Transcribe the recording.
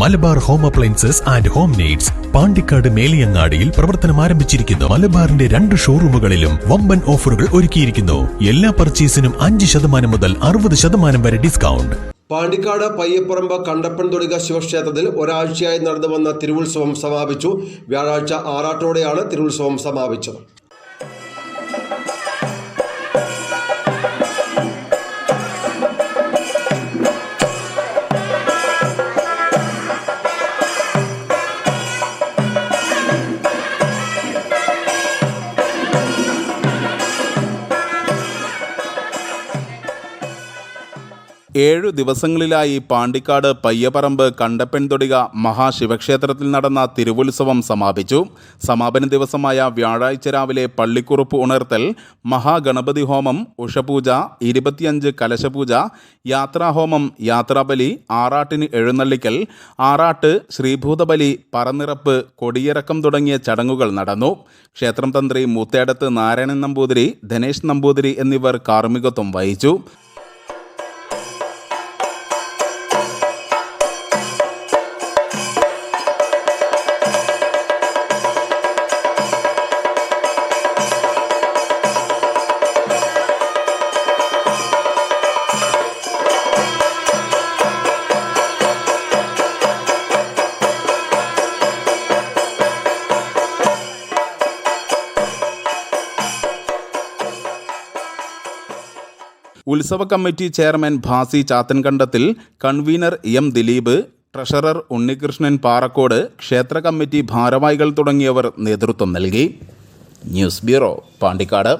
Malabar home appliances and home needs Pandikkad മേലിയങ്ങാടിയിൽ പ്രവർത്തനം ആരംഭിച്ചിരിക്കുന്നു. മലബാറിന്റെ രണ്ട് ഷോറൂമുകളിലും വമ്പൻ ഓഫറുകൾ ഒരുക്കിയിരിക്കുന്നു. എല്ലാ പർച്ചേസിനും അഞ്ച് ശതമാനം മുതൽ അറുപത് ശതമാനം വരെ ഡിസ്കൗണ്ട്. പാണ്ടിക്കാട് പയ്യപ്പറമ്പ് കണ്ടപ്പൻ തുടിക ശിവക്ഷേത്രത്തിൽ ഒരാഴ്ചയായി നടന്നു വന്ന തിരുവുത്സവം സമാപിച്ചു. വ്യാഴാഴ്ച ആറാട്ടോടെയാണ് തിരുവുത്സവം സമാപിച്ചത്. ഏഴു ദിവസങ്ങളിലായി പാണ്ടിക്കാട് പയ്യപറമ്പ് കണ്ടപ്പെൻതൊടിക മഹാശിവക്ഷേത്രത്തിൽ നടന്ന തിരുവുത്സവം സമാപിച്ചു. സമാപന ദിവസമായ വ്യാഴാഴ്ച രാവിലെ പള്ളിക്കുറുപ്പ് ഉണർത്തൽ മഹാഗണപതി ഹോമം ഉഷപൂജ ഇരുപത്തിയഞ്ച് കലശപൂജ യാത്രാഹോമം യാത്രാബലി ആറാട്ടിന് എഴുന്നള്ളിക്കൽ ആറാട്ട് ശ്രീഭൂതബലി പറനിറപ്പ് കൊടിയിറക്കം തുടങ്ങിയ ചടങ്ങുകൾ നടന്നു. ക്ഷേത്രം തന്ത്രി മൂത്തേടത്ത് നാരായണൻ നമ്പൂതിരി ധനേഷ് നമ്പൂതിരി എന്നിവർ കാർമ്മികത്വം വഹിച്ചു. ഉത്സവ committee chairman Bhasi Chathankandathil convener M Dileep treasurer Unnikrishnan Parakkode ക്ഷേത്ര കമ്മിറ്റി ഭാരവാഹികൾ തുടങ്ങിയവർ നേതൃത്വം നൽകി. News bureau Pandikkad.